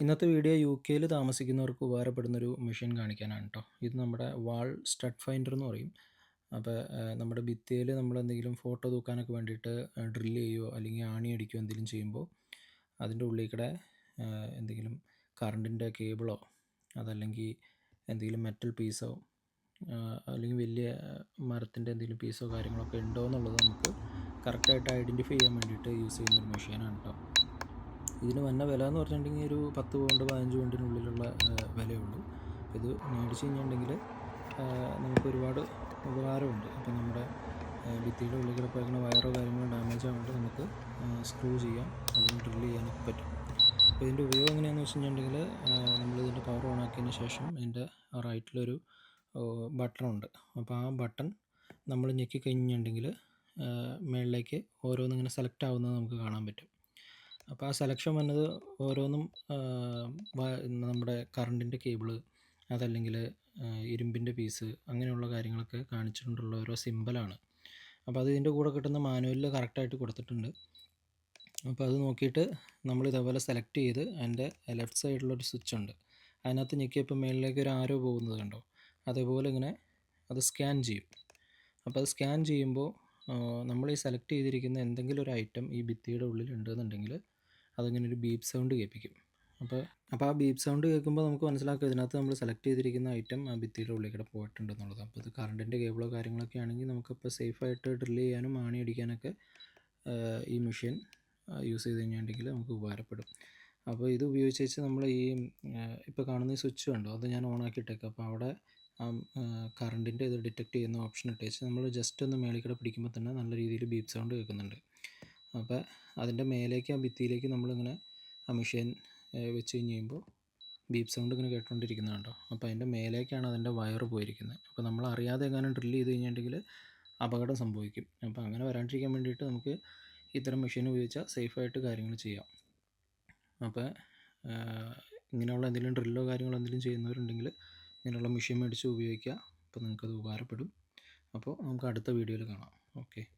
ഇന്നത്തെ video U കെയിൽ താമസിക്കുന്നവർക്ക് ഉപകാരപ്പെടുന്നൊരു മെഷീൻ കാണിക്കാനാണ് കേട്ടോ ഇത് നമ്മുടെ വാൾ സ്റ്റഡ് ഫൈൻഡർ എന്ന് പറയും. അപ്പോൾ നമ്മുടെ ഭിത്തിയിൽ നമ്മൾ എന്തെങ്കിലും ഫോട്ടോ തൂക്കാനൊക്കെ വേണ്ടിയിട്ട് ഡ്രില്ല് ചെയ്യുകയോ അല്ലെങ്കിൽ ആണി അടിക്കുകയോ എന്തെങ്കിലും ചെയ്യുമ്പോൾ അതിന്റെ ഉള്ളിൽ കൂടെ എന്തെങ്കിലും കറണ്ടിന്റെ കേബിളോ അതല്ലെങ്കിൽ എന്തെങ്കിലും മെറ്റൽ പീസോ അല്ലെങ്കിൽ വലിയ മരത്തിന്റെ എന്തെങ്കിലും പീസോ കാര്യങ്ങളൊക്കെ ഉണ്ടോ എന്നുള്ളത് നമുക്ക് കറക്റ്റായിട്ട് ഐഡന്റിഫൈ ചെയ്യാൻ വേണ്ടിയിട്ട് യൂസ് ചെയ്യുന്നൊരു മെഷീനാണ് കേട്ടോ ഇതിന് വന്ന വില എന്ന് പറഞ്ഞിട്ടുണ്ടെങ്കിൽ ഒരു പത്ത് പൗണ്ട് പതിനഞ്ച് പൗണ്ടിനുള്ളിലുള്ള വിലയുള്ളൂ. ഇത് മേടിച്ച് കഴിഞ്ഞിട്ടുണ്ടെങ്കിൽ നമുക്ക് ഒരുപാട് ഉപകാരമുണ്ട്. അപ്പോൾ നമ്മുടെ ഭിത്തിയുടെ ഉള്ളിൽ കിടക്കുന്ന വയറോ കാര്യങ്ങളോ ഡാമേജ് ആവുമ്പോൾ നമുക്ക് സ്ക്രൂ ചെയ്യാം അല്ലെങ്കിൽ ഡ്രിൽ ചെയ്യാനൊക്കെ പറ്റും. അപ്പോൾ ഇതിന്റെ ഉപയോഗം എങ്ങനെയാണെന്ന് വെച്ച് കഴിഞ്ഞിട്ടുണ്ടെങ്കിൽ നമ്മൾ ഇതിന്റെ പവർ ഓൺ ആക്കിയതിന് ശേഷം ഇതിന്റെ റൈറ്റിലൊരു ബട്ടണുണ്ട് അപ്പോൾ ആ ബട്ടൺ നമ്മൾ ഞെക്കി കഴിഞ്ഞിട്ടുണ്ടെങ്കിൽ മുകളിലേക്ക് ഓരോന്നിങ്ങനെ സെലക്ട് ആവുന്നത് നമുക്ക് കാണാൻ പറ്റും. അപ്പോൾ ആ സെലക്ഷൻ വന്നത് ഓരോന്നും നമ്മുടെ കറണ്ടിന്റെ കേബിൾ അതല്ലെങ്കിൽ ഇരുമ്പിന്റെ പീസ് അങ്ങനെയുള്ള കാര്യങ്ങളൊക്കെ കാണിച്ചിട്ടുള്ള ഓരോ സിമ്പിളാണ് അപ്പോൾ അത് ഇതിന്റെ കൂടെ കിട്ടുന്ന മാനുവലിൽ കറക്റ്റായിട്ട് കൊടുത്തിട്ടുണ്ട്. അപ്പോൾ അത് നോക്കിയിട്ട് നമ്മൾ ഇതേപോലെ സെലക്ട് ചെയ്ത് അതിന്റെ ലെഫ്റ്റ് സൈഡിലൊരു സ്വിച്ച് ഉണ്ട്. അതിനകത്ത് ഞെക്കിയപ്പോൾ മേളിലേക്ക് ഒരു ആരോ പോകുന്നത് കണ്ടോ? അതേപോലെ ഇങ്ങനെ അത് സ്കാൻ ചെയ്യും. അപ്പോൾ അത് സ്കാൻ ചെയ്യുമ്പോൾ നമ്മൾ ഈ സെലക്ട് ചെയ്തിരിക്കുന്ന എന്തെങ്കിലും ഒരു ഐറ്റം ഈ ഭിത്തിയുടെ ഉള്ളിൽ ഉണ്ടെന്നുണ്ടെങ്കിൽ അതിങ്ങനെ ഒരു ബീപ്പ് സൗണ്ട് കേൾപ്പിക്കും. അപ്പോൾ അപ്പോൾ ആ ബീപ്പ് സൗണ്ട് കേൾക്കുമ്പോൾ നമുക്ക് മനസ്സിലാക്കുക ഇതിനകത്ത് നമ്മൾ സെലക്ട് ചെയ്തിരിക്കുന്ന ഐറ്റം ആ ഭിത്തിയുടെ ഉള്ളിൽ കൂടെ പോയിട്ടുണ്ടെന്നുള്ളത്. അപ്പോൾ ഇത് കറണ്ടിന്റെ കേബിളോ കാര്യങ്ങളൊക്കെ ആണെങ്കിൽ നമുക്കിപ്പോൾ സേഫായിട്ട് ഡ്രിൽ ചെയ്യാനും ആണി അടിക്കാനൊക്കെ ഈ മെഷീൻ യൂസ് ചെയ്ത് കഴിഞ്ഞിട്ടുണ്ടെങ്കിൽ നമുക്ക് ഉപകാരപ്പെടും. അപ്പോൾ ഇത് ഉപയോഗിച്ച് വെച്ച് നമ്മൾ ഈ ഇപ്പോൾ കാണുന്ന ഈ സ്വിച്ച് ഉണ്ടോ അത് ഞാൻ ഓൺ ആക്കിയിട്ടേക്കാം. അപ്പോൾ അവിടെ ആ കറണ്ടിന്റെ ഇത് ഡിറ്റക്ട് ചെയ്യുന്ന ഓപ്ഷൻ ഇട്ടേച്ച് നമ്മൾ ജസ്റ്റ് ഒന്ന് മേളിൽ പിടിക്കുമ്പോൾ തന്നെ നല്ല രീതിയിൽ ബീപ്പ് സൗണ്ട് കേൾക്കുന്നുണ്ട്. അപ്പോൾ അതിന്റെ മേലേക്ക് ആ ഭിത്തിയിലേക്ക് നമ്മളിങ്ങനെ ആ മെഷീൻ വെച്ച് കഴിഞ്ഞ് കഴിയുമ്പോൾ ബീപ്പ് സൗണ്ട് ഇങ്ങനെ കേട്ടുകൊണ്ടിരിക്കുന്നത് കണ്ടോ? അപ്പോൾ അതിന്റെ മേലേക്കാണ് അതിന്റെ വയർ പോയിരിക്കുന്നത് അപ്പോൾ നമ്മൾ അറിയാതെ എങ്ങാനും ഡ്രില്ല് ചെയ്ത് കഴിഞ്ഞിട്ടുണ്ടെങ്കിൽ അപകടം സംഭവിക്കും. അപ്പോൾ അങ്ങനെ വരാണ്ടിരിക്കാൻ വേണ്ടിയിട്ട് നമുക്ക് ഇത്തരം മെഷീൻ ഉപയോഗിച്ചാൽ സേഫായിട്ട് കാര്യങ്ങൾ ചെയ്യാം. അപ്പോൾ ഇങ്ങനെയുള്ള എന്തെങ്കിലും ഡ്രില്ലോ കാര്യങ്ങളോ എന്തെങ്കിലും ചെയ്യുന്നവരുണ്ടെങ്കിൽ ഇങ്ങനെയുള്ള മെഷീൻ മേടിച്ച് ഉപയോഗിക്കുക അപ്പോൾ നിങ്ങൾക്കത് ഉപകാരപ്പെടും. അപ്പോൾ നമുക്ക് അടുത്ത വീഡിയോയിൽ കാണാം. ഓക്കെ.